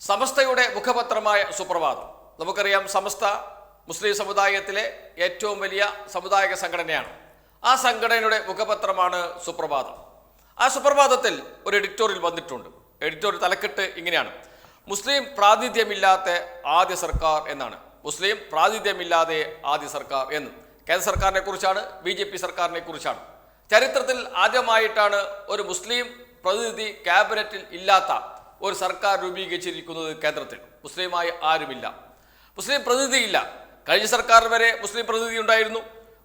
സമസ്തയുടെ മുഖപത്രമായ സുപ്രഭാതം. നമുക്കറിയാം സമസ്ത മുസ്ലിം സമുദായത്തിലെ ഏറ്റവും വലിയ സമുദായിക സംഘടനയാണ്. ആ സംഘടനയുടെ മുഖപത്രമാണ് സുപ്രഭാതം. ആ സുപ്രഭാതത്തിൽ ഒരു എഡിറ്റോറിയൽ വന്നിട്ടുണ്ട്. എഡിറ്റോറിയൽ തലക്കെട്ട് ഇങ്ങനെയാണ്. മുസ്ലിം പ്രാതിനിധ്യമില്ലാത്ത ആദ്യ സർക്കാർ എന്നാണ്. മുസ്ലിം പ്രാതിനിധ്യമില്ലാതെ ആദ്യ സർക്കാർ എന്ന്. കേന്ദ്ര സർക്കാരിനെ കുറിച്ചാണ് ബി ജെ പി സർക്കാരിനെ കുറിച്ചാണ്. ചരിത്രത്തിൽ ആദ്യമായിട്ടാണ് ഒരു മുസ്ലിം പ്രതിനിധി ക്യാബിനറ്റിൽ ഇല്ലാത്ത ഒരു സർക്കാർ രൂപീകരിച്ചിരിക്കുന്നത് കേന്ദ്രത്തിൽ. മുസ്ലിമായി ആരുമില്ല. മുസ്ലിം പ്രതിനിധിയില്ല. കഴിഞ്ഞ സർക്കാർ വരെ മുസ്ലിം പ്രതിനിധി ഉണ്ടായിരുന്നു.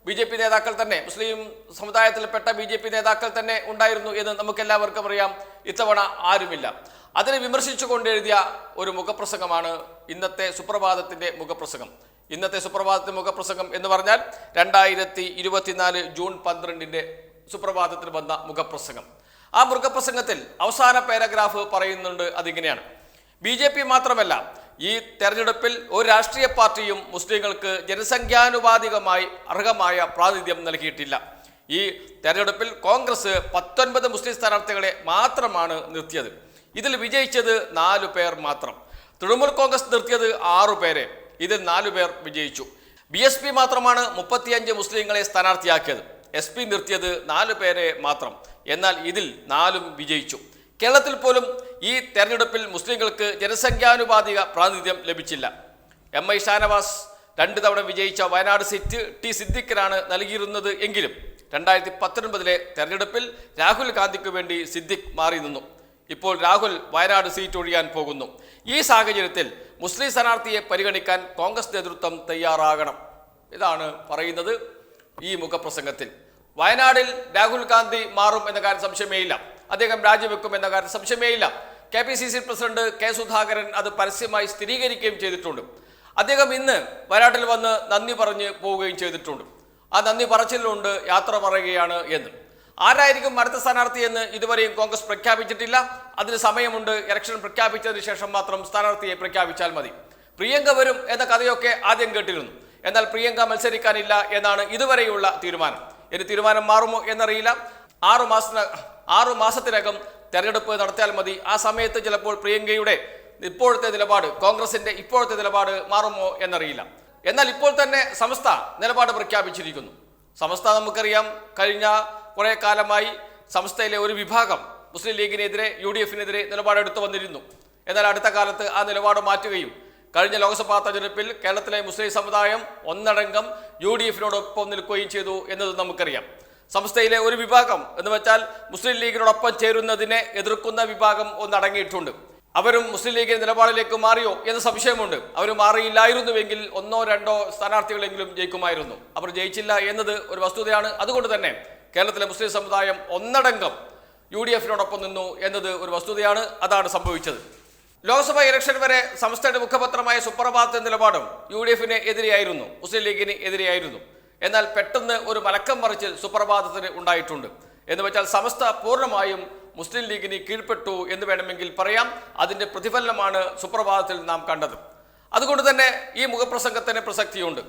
ബി ജെ പി നേതാക്കൾ തന്നെ മുസ്ലിം സമുദായത്തിൽപ്പെട്ട ബി ജെ പി നേതാക്കൾ തന്നെ ഉണ്ടായിരുന്നു എന്ന് നമുക്കെല്ലാവർക്കും അറിയാം. ഇത്തവണ ആരുമില്ല. അതിനെ വിമർശിച്ചുകൊണ്ട് എഴുതിയ ഒരു മുഖപ്രസംഗമാണ് ഇന്നത്തെ സുപ്രഭാതത്തിന്റെ മുഖപ്രസംഗം. ഇന്നത്തെ സുപ്രഭാതത്തിന്റെ മുഖപ്രസംഗം എന്ന് പറഞ്ഞാൽ രണ്ടായിരത്തി ഇരുപത്തിനാല് ജൂൺ പന്ത്രണ്ടിന്റെ സുപ്രഭാതത്തിൽ വന്ന മുഖപ്രസംഗം. ആ മൃഗപ്രസംഗത്തിൽ അവസാന പാരഗ്രാഫ് പറയുന്നുണ്ട് അതിങ്ങനെയാണ്. ബി ജെ പി മാത്രമല്ല ഈ തെരഞ്ഞെടുപ്പിൽ ഒരു രാഷ്ട്രീയ പാർട്ടിയും മുസ്ലിങ്ങൾക്ക് ജനസംഖ്യാനുപാതികമായി അർഹമായ പ്രാതിനിധ്യം നൽകിയിട്ടില്ല. ഈ തെരഞ്ഞെടുപ്പിൽ കോൺഗ്രസ് പത്തൊൻപത് മുസ്ലിം സ്ഥാനാർത്ഥികളെ മാത്രമാണ് നിർത്തിയത്. ഇതിൽ വിജയിച്ചത് നാലു പേർ മാത്രം. തൃണമൂൽ കോൺഗ്രസ് നിർത്തിയത് ആറു പേരെ. ഇതിൽ നാലു പേർ വിജയിച്ചു. ബി എസ് പി മാത്രമാണ് മുപ്പത്തിയഞ്ച് മുസ്ലിങ്ങളെ സ്ഥാനാർത്ഥിയാക്കിയത്. എസ് പി നിർത്തിയത് നാലു പേരെ മാത്രം. എന്നാൽ ഇതിൽ നാലും വിജയിച്ചു. കേരളത്തിൽ പോലും ഈ തെരഞ്ഞെടുപ്പിൽ മുസ്ലിങ്ങൾക്ക് ജനസംഖ്യാനുപാതിക പ്രാതിനിധ്യം ലഭിച്ചില്ല. എം ഐ ഷാനവാസ് രണ്ട് തവണ വിജയിച്ച വയനാട് സീറ്റ് ടി സിദ്ദിഖിനാണ് നൽകിയിരുന്നത് എങ്കിലും രണ്ടായിരത്തി പത്തൊൻപതിലെ തെരഞ്ഞെടുപ്പിൽ രാഹുൽ ഗാന്ധിക്ക് വേണ്ടി സിദ്ദിഖ് മാറി നിന്നു. ഇപ്പോൾ രാഹുൽ വയനാട് സീറ്റ് ഒഴിയാൻ പോകുന്നു. ഈ സാഹചര്യത്തിൽ മുസ്ലിം സ്ഥാനാർത്ഥിയെ പരിഗണിക്കാൻ കോൺഗ്രസ് നേതൃത്വം തയ്യാറാകണം. ഇതാണ് പറയുന്നത് ഈ മുഖപ്രസംഗത്തിൽ. വയനാടിൽ രാഹുൽ ഗാന്ധി മാറും എന്ന കാര്യം സംശയമേ ഇല്ല അദ്ദേഹം രാജിവെക്കും എന്ന കാര്യം സംശയമേ ഇല്ല K P C C president K Sudhakaran അത് പരസ്യമായി സ്ഥിരീകരിക്കുകയും ചെയ്തിട്ടുണ്ട്. അദ്ദേഹം ഇന്ന് വയനാട്ടിൽ വന്ന് നന്ദി പറഞ്ഞ് പോവുകയും ചെയ്തിട്ടുണ്ട്. ആ നന്ദി പറച്ചിലുണ്ട് യാത്ര പറയുകയാണ് എന്ന്. ആരായിരിക്കും അടുത്ത സ്ഥാനാർത്ഥി എന്ന് ഇതുവരെയും കോൺഗ്രസ് പ്രഖ്യാപിച്ചിട്ടില്ല. അതിന് സമയമുണ്ട്. ഇലക്ഷൻ പ്രഖ്യാപിച്ചതിന് ശേഷം മാത്രം സ്ഥാനാർത്ഥിയെ പ്രഖ്യാപിച്ചാൽ മതി. പ്രിയങ്ക വരും എന്ന കഥയൊക്കെ ആദ്യം കേട്ടിരുന്നു. എന്നാൽ പ്രിയങ്ക മത്സരിക്കാനില്ല എന്നാണ് ഇതുവരെയുള്ള തീരുമാനം. ഇനി തീരുമാനം മാറുമോ എന്നറിയില്ല. ആറു മാസത്തിന ആറു മാസത്തിനകം തെരഞ്ഞെടുപ്പ് നടത്തിയാൽ മതി. ആ സമയത്ത് ചിലപ്പോൾ പ്രിയങ്കയുടെ ഇപ്പോഴത്തെ നിലപാട് കോൺഗ്രസിന്റെ ഇപ്പോഴത്തെ നിലപാട് മാറുമോ എന്നറിയില്ല. എന്നാൽ ഇപ്പോൾ തന്നെ സമസ്ത നിലപാട് പ്രഖ്യാപിച്ചിരിക്കുന്നു. സമസ്ത നമുക്കറിയാം കഴിഞ്ഞ കുറേ കാലമായി സംസ്ഥയിലെ ഒരു വിഭാഗം മുസ്ലിം ലീഗിനെതിരെ യു ഡി എഫിനെതിരെ നിലപാടെടുത്തു വന്നിരുന്നു. എന്നാൽ അടുത്ത കാലത്ത് ആ നിലപാട് മാറ്റുകയും കഴിഞ്ഞ ലോക്സഭാ തെരഞ്ഞെടുപ്പിൽ കേരളത്തിലെ മുസ്ലിം സമുദായം ഒന്നടങ്കം യു ഡി എഫിനോടൊപ്പം നിൽക്കുകയും ചെയ്തു എന്നത് നമുക്കറിയാം. സംസ്ഥയിലെ ഒരു വിഭാഗം എന്ന് വെച്ചാൽ മുസ്ലിം ലീഗിനോടൊപ്പം ചേരുന്നതിനെ എതിർക്കുന്ന വിഭാഗം ഒന്നടങ്ങിയിട്ടുണ്ട് അവരും മുസ്ലിം ലീഗിന്റെ നിലപാടിലേക്ക് മാറിയോ എന്ന് സംശയമുണ്ട്. അവർ മാറിയില്ലായിരുന്നുവെങ്കിൽ ഒന്നോ രണ്ടോ സ്ഥാനാർത്ഥികളെങ്കിലും ജയിക്കുമായിരുന്നു. അവർ ജയിച്ചില്ല എന്നത് ഒരു വസ്തുതയാണ്. അതുകൊണ്ട് തന്നെ കേരളത്തിലെ മുസ്ലിം സമുദായം ഒന്നടങ്കം യു ഡി എഫിനോടൊപ്പം നിന്നു എന്നത് ഒരു വസ്തുതയാണ്. അതാണ് സംഭവിച്ചത്. ലോക്സഭാ ഇലക്ഷൻ വരെ സംസ്ഥയുടെ മുഖപത്രമായ സുപ്രഭാത നിലപാടും യു ഡി എഫിന് എതിരെയായിരുന്നു മുസ്ലിം ലീഗിന് എതിരെയായിരുന്നു. എന്നാൽ പെട്ടെന്ന് ഒരു മലക്കം മറിച്ചിൽ സുപ്രഭാതത്തിന് ഉണ്ടായിട്ടുണ്ട്. എന്ന് വെച്ചാൽ സമസ്ത പൂർണമായും മുസ്ലിം ലീഗിന് കീഴ്പ്പെട്ടു എന്ന് വേണമെങ്കിൽ പറയാം. അതിന്റെ പ്രതിഫലനമാണ് സുപ്രഭാതത്തിൽ നാം കണ്ടത്. അതുകൊണ്ട് തന്നെ ഈ മുഖപ്രസംഗത്തിന് പ്രസക്തിയുണ്ട്.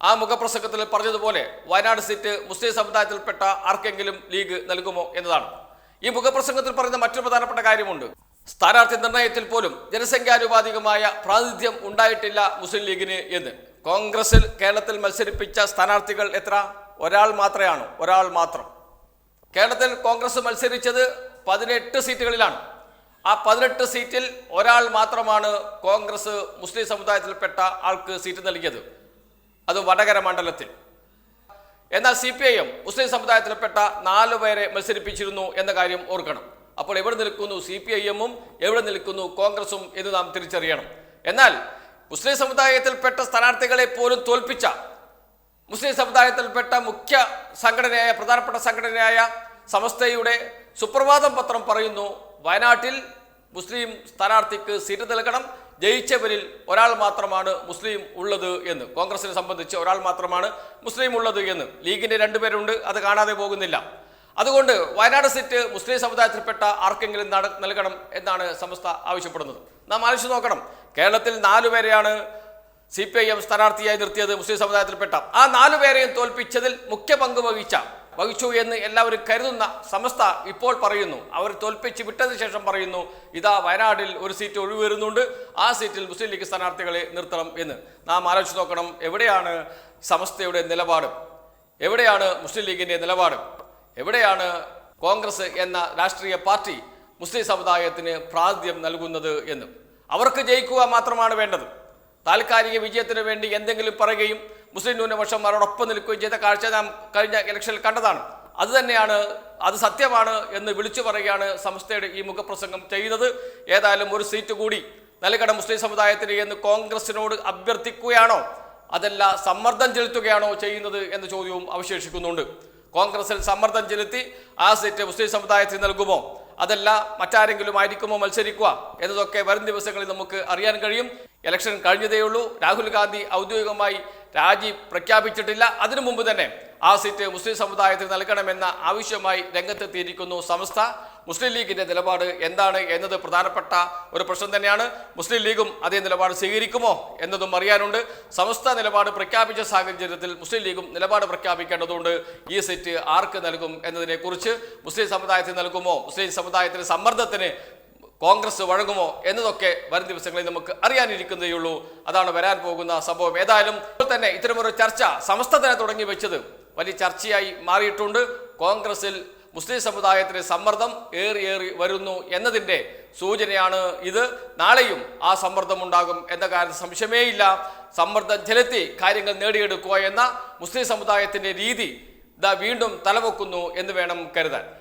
ആ മുഖപ്രസംഗത്തിൽ പറഞ്ഞതുപോലെ വയനാട് സീറ്റ് മുസ്ലിം സമുദായത്തിൽപ്പെട്ട ആർക്കെങ്കിലും ലീഗ് നൽകുമോ എന്നതാണ്. ഈ മുഖപ്രസംഗത്തിൽ പറയുന്ന മറ്റൊരു പ്രധാനപ്പെട്ട കാര്യമുണ്ട്. സ്ഥാനാർത്ഥി നിർണയത്തിൽ പോലും ജനസംഖ്യാനുപാതികമായ പ്രാതിനിധ്യം ഉണ്ടായിട്ടില്ല മുസ്ലിം ലീഗിന് എന്ന്. കോൺഗ്രസിൽ കേരളത്തിൽ മത്സരിപ്പിച്ച സ്ഥാനാർത്ഥികൾ എത്ര? ഒരാൾ മാത്രമാണ് ഒരാൾ മാത്രം. കേരളത്തിൽ കോൺഗ്രസ് മത്സരിച്ചത് പതിനെട്ട് സീറ്റുകളിലാണ്. ആ പതിനെട്ട് സീറ്റിൽ ഒരാൾ മാത്രമാണ് കോൺഗ്രസ് മുസ്ലിം സമുദായത്തിൽപ്പെട്ട ആൾക്ക് സീറ്റ് നൽകിയത്. അത് വടകര മണ്ഡലത്തിൽ. എന്നാൽ സി പി ഐ എം മുസ്ലിം സമുദായത്തിൽപ്പെട്ട നാലു പേരെ മത്സരിപ്പിച്ചിരുന്നു എന്ന കാര്യം ഓർക്കണം. അപ്പോൾ എവിടെ നിൽക്കുന്നു സി പി ഐ എമ്മും എവിടെ നിൽക്കുന്നു കോൺഗ്രസും എന്ന് നാം തിരിച്ചറിയണം. എന്നാൽ മുസ്ലിം സമുദായത്തിൽപ്പെട്ട സ്ഥാനാർത്ഥികളെ പോലും തോൽപ്പിച്ച മുസ്ലിം സമുദായത്തിൽപ്പെട്ട മുഖ്യ സംഘടനയായ പ്രധാനപ്പെട്ട സംഘടനയായ സമസ്തയുടെ സുപ്രഭാതം പത്രം പറയുന്നു വയനാട്ടിൽ മുസ്ലിം സ്ഥാനാർത്ഥിക്ക് സീറ്റ് നൽകണം ജയിച്ചവരിൽ ഒരാൾ മാത്രമാണ് മുസ്ലിം ഉള്ളത് എന്ന്. കോൺഗ്രസിനെ സംബന്ധിച്ച് ഒരാൾ മാത്രമാണ് മുസ്ലിം ഉള്ളത് എന്ന്. ലീഗിന്റെ രണ്ടുപേരുണ്ട് അത് കാണാതെ പോകുന്നില്ല. അതുകൊണ്ട് വയനാട് സീറ്റ് മുസ്ലിം സമുദായത്തിൽപ്പെട്ട ആർക്കെങ്കിലും നൽകണം എന്നാണ് സമസ്ത ആവശ്യപ്പെടുന്നത്. നാം ആലോചിച്ച് നോക്കണം. കേരളത്തിൽ നാലുപേരെയാണ് സി പി ഐ എം സ്ഥാനാർത്ഥിയായി നിർത്തിയത് മുസ്ലിം സമുദായത്തിൽപ്പെട്ട. ആ നാലു പേരെയും തോൽപ്പിച്ചതിൽ മുഖ്യ പങ്ക് വഹിച്ച വഹിച്ചു എന്ന് എല്ലാവരും കരുതുന്ന സമസ്ത ഇപ്പോൾ പറയുന്നു. അവർ തോൽപ്പിച്ച് വിട്ടതിന് ശേഷം പറയുന്നു ഇതാ വയനാട്ടിൽ ഒരു സീറ്റ് ഒഴിവ് വരുന്നുണ്ട് ആ സീറ്റിൽ മുസ്ലിം ലീഗ് സ്ഥാനാർത്ഥികളെ നിർത്തണം എന്ന്. നാം ആലോചിച്ച് നോക്കണം എവിടെയാണ് സമസ്തയുടെ നിലപാട്? എവിടെയാണ് മുസ്ലിം ലീഗിന്റെ നിലപാട്? എവിടെയാണ് കോൺഗ്രസ് എന്ന രാഷ്ട്രീയ പാർട്ടി മുസ്ലിം സമുദായത്തിന് പ്രാതിനിധ്യം നൽകുന്നത് എന്ന്? അവർക്ക് ജയിക്കുക മാത്രമാണ് വേണ്ടത്. താൽക്കാലിക വിജയത്തിന് വേണ്ടി എന്തെങ്കിലും പറയുകയും മുസ്ലിം ന്യൂനപക്ഷന്മാരോടൊപ്പം നിൽക്കുകയും ചെയ്ത കാഴ്ച നാം കഴിഞ്ഞ ഇലക്ഷനിൽ കണ്ടതാണ്. അത് തന്നെയാണ് അത് സത്യമാണ് എന്ന് വിളിച്ചു പറയുകയാണ് സംസ്ഥയുടെ ഈ മുഖപ്രസംഗം ചെയ്യുന്നത്. ഏതായാലും ഒരു സീറ്റ് കൂടി നൽകണം മുസ്ലിം സമുദായത്തിന് എന്ന് കോൺഗ്രസിനോട് അഭ്യർത്ഥിക്കുകയാണോ? അതല്ല സമ്മർദ്ദം ചെലുത്തുകയാണോ ചെയ്യുന്നത് എന്ന ചോദ്യവും അവശേഷിക്കുന്നുണ്ട്. കോൺഗ്രസിൽ സമ്മർദ്ദം ചെലുത്തി ആ സീറ്റ് മുസ്ലിം സമുദായത്തിന് നൽകുമോ? അതല്ല മറ്റാരെങ്കിലും ആയിരിക്കുമോ മത്സരിക്കുക എന്നതൊക്കെ വരും ദിവസങ്ങളിൽ നമുക്ക് അറിയാൻ കഴിയും. ഇലക്ഷൻ കഴിഞ്ഞതേയുള്ളൂ രാഹുൽ ഗാന്ധി ഔദ്യോഗികമായി രാജി പ്രഖ്യാപിച്ചിട്ടില്ല. അതിനു മുമ്പ് തന്നെ ആ സീറ്റ് മുസ്ലിം സമുദായത്തിന് നൽകണമെന്ന ആവശ്യമായി രംഗത്തെത്തിയിരിക്കുന്നു സംസ്ഥ മുസ്ലിം ലീഗിന്റെ നിലപാട് എന്താണ് എന്നത് പ്രധാനപ്പെട്ട ഒരു പ്രശ്നം തന്നെയാണ്. മുസ്ലിം ലീഗും അതേ നിലപാട് സ്വീകരിക്കുമോ എന്നതും അറിയാനുണ്ട്. സമസ്ത നിലപാട് പ്രഖ്യാപിച്ച സാഹചര്യത്തിൽ മുസ്ലിം ലീഗും നിലപാട് പ്രഖ്യാപിക്കേണ്ടതുണ്ട്. ഈ സീറ്റ് ആർക്ക് നൽകും എന്നതിനെക്കുറിച്ച് മുസ്ലിം സമുദായത്തിന് നൽകുമോ? മുസ്ലിം സമുദായത്തിന് സമ്മർദ്ദത്തിന് കോൺഗ്രസ് വഴങ്ങുമോ എന്നതൊക്കെ വരും ദിവസങ്ങളിൽ നമുക്ക് അറിയാനിരിക്കുന്നതേയുള്ളൂ അതാണ് വരാൻ പോകുന്ന സംഭവം. ഏതായാലും തന്നെ ഇത്തരമൊരു ചർച്ച സമസ്ത തന്നെ തുടങ്ങി വെച്ചത് വലിയ ചർച്ചയായി മാറിയിട്ടുണ്ട്. കോൺഗ്രസിൽ മുസ്ലിം സമുദായത്തിന് സമ്മർദ്ദം ഏറി ഏറി വരുന്നു എന്നതിന്റെ സൂചനയാണ് ഇത്. നാളെയും ആ സമ്മർദ്ദം ഉണ്ടാകും എന്ന കാര്യത്തിൽ സംശയമേയില്ല സമ്മർദ്ദം ചെലുത്തി കാര്യങ്ങൾ നേടിയെടുക്കുക എന്ന മുസ്ലിം സമുദായത്തിന്റെ രീതി ഇതാ വീണ്ടും തലവെക്കുന്നു എന്ന് വേണം കരുതാൻ.